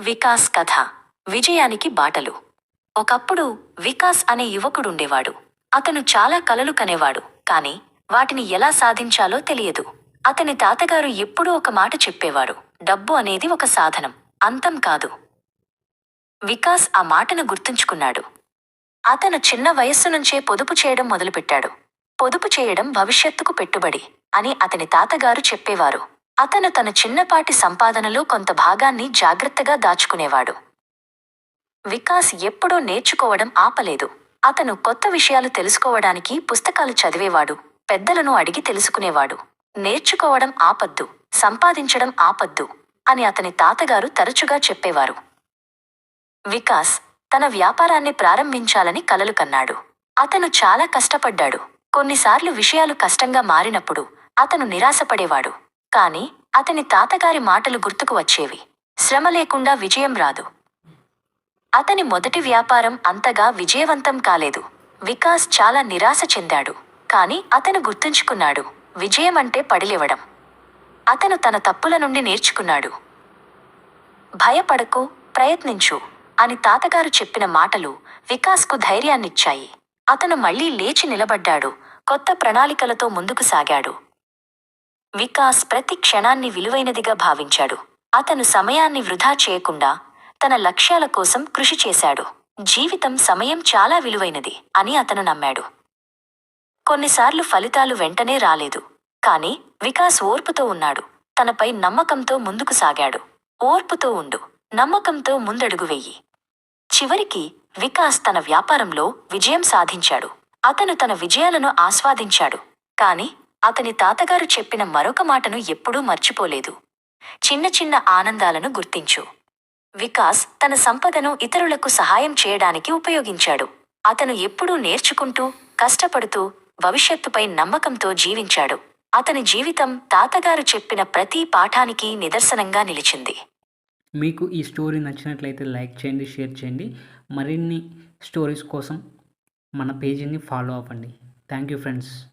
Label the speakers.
Speaker 1: వికాస్ కథ. విజయానికి బాటలు. ఒకప్పుడు వికాస్ అనే యువకుడుండేవాడు. అతను చాలా కలలు కనేవాడు. కాని వాటిని ఎలా సాధించాలో తెలియదు. అతని తాతగారు ఎప్పుడూ ఒక మాట చెప్పేవారు. డబ్బు అనేది ఒక సాధనం. అంతం కాదు. వికాస్ ఆ మాటను గుర్తుంచుకున్నాడు. అతను చిన్న వయస్సు నుంచే పొదుపు చేయడం మొదలుపెట్టాడు. పొదుపు చేయడం భవిష్యత్తుకు పెట్టుబడి అని అతని తాతగారు చెప్పేవారు. అతను తన చిన్నపాటి సంపాదనలో కొంత భాగాన్ని జాగ్రత్తగా దాచుకునేవాడు. వికాస్ ఎప్పుడూ నేర్చుకోవడం ఆపలేదు. అతను కొత్త విషయాలు తెలుసుకోవడానికి పుస్తకాలు చదివేవాడు పెద్దలను అడిగి తెలుసుకునేవాడు. నేర్చుకోవడం ఆపద్దు సంపాదించడం ఆపద్దు అని అతని తాతగారు తరచుగా చెప్పేవారు. వికాస్ తన వ్యాపారాన్ని ప్రారంభించాలని కలలు కన్నాడు. అతను చాలా కష్టపడ్డాడు. కొన్నిసార్లు విషయాలు కష్టంగా మారినప్పుడు అతను నిరాశపడేవాడు. కాని అతని తాతగారి మాటలు గుర్తుకు వచ్చేవి. శ్రమ లేకుండా విజయం రాదు. అతని మొదటి వ్యాపారం అంతగా విజయవంతం కాలేదు. వికాస్ చాలా నిరాశ చెందాడు. కాని అతను గుర్తుంచుకున్నాడు. విజయం అంటే పడిలివ్వడం. అతను తన తప్పుల నుండి నేర్చుకున్నాడు. భయపడకు ప్రయత్నించు అని తాతగారు చెప్పిన మాటలు వికాస్కు ధైర్యాన్నిచ్చాయి. అతను మళ్ళీ లేచి నిలబడ్డాడు. కొత్త ప్రణాళికలతో ముందుకు సాగాడు. వికాస్ ప్రతి క్షణాన్ని విలువైనదిగా భావించాడు. అతను సమయాన్ని వృధా చేయకుండా తన లక్ష్యాల కోసం కృషి చేశాడు. జీవితం సమయం చాలా విలువైనది అని అతను నమ్మాడు. కొన్నిసార్లు ఫలితాలు వెంటనే రాలేదు. కాని వికాస్ ఓర్పుతో ఉన్నాడు. తనపై నమ్మకంతో ముందుకు సాగాడు. ఓర్పుతో ఉండు. నమ్మకంతో ముందడుగు వెయ్యి చివరికి వికాస్ తన వ్యాపారంలో విజయం సాధించాడు. అతను తన విజయాలను ఆస్వాదించాడు. కాని అతని తాతగారు చెప్పిన మరొక మాటను ఎప్పుడూ మర్చిపోలేదు. చిన్న చిన్న ఆనందాలను గుర్తించు. వికాస్ తన సంపదను ఇతరులకు సహాయం చేయడానికి ఉపయోగించాడు. అతను ఎప్పుడూ నేర్చుకుంటూ కష్టపడుతూ భవిష్యత్తుపై నమ్మకంతో జీవించాడు. అతని జీవితం తాతగారు చెప్పిన ప్రతి పాఠానికి నిదర్శనంగా నిలిచింది.
Speaker 2: మీకు ఈ స్టోరీ నచ్చినట్లయితే లైక్ చేయండి షేర్ చేయండి. మరిన్ని స్టోరీస్ కోసం మన పేజీని ఫాలో అవ్వండి. Thank you friends.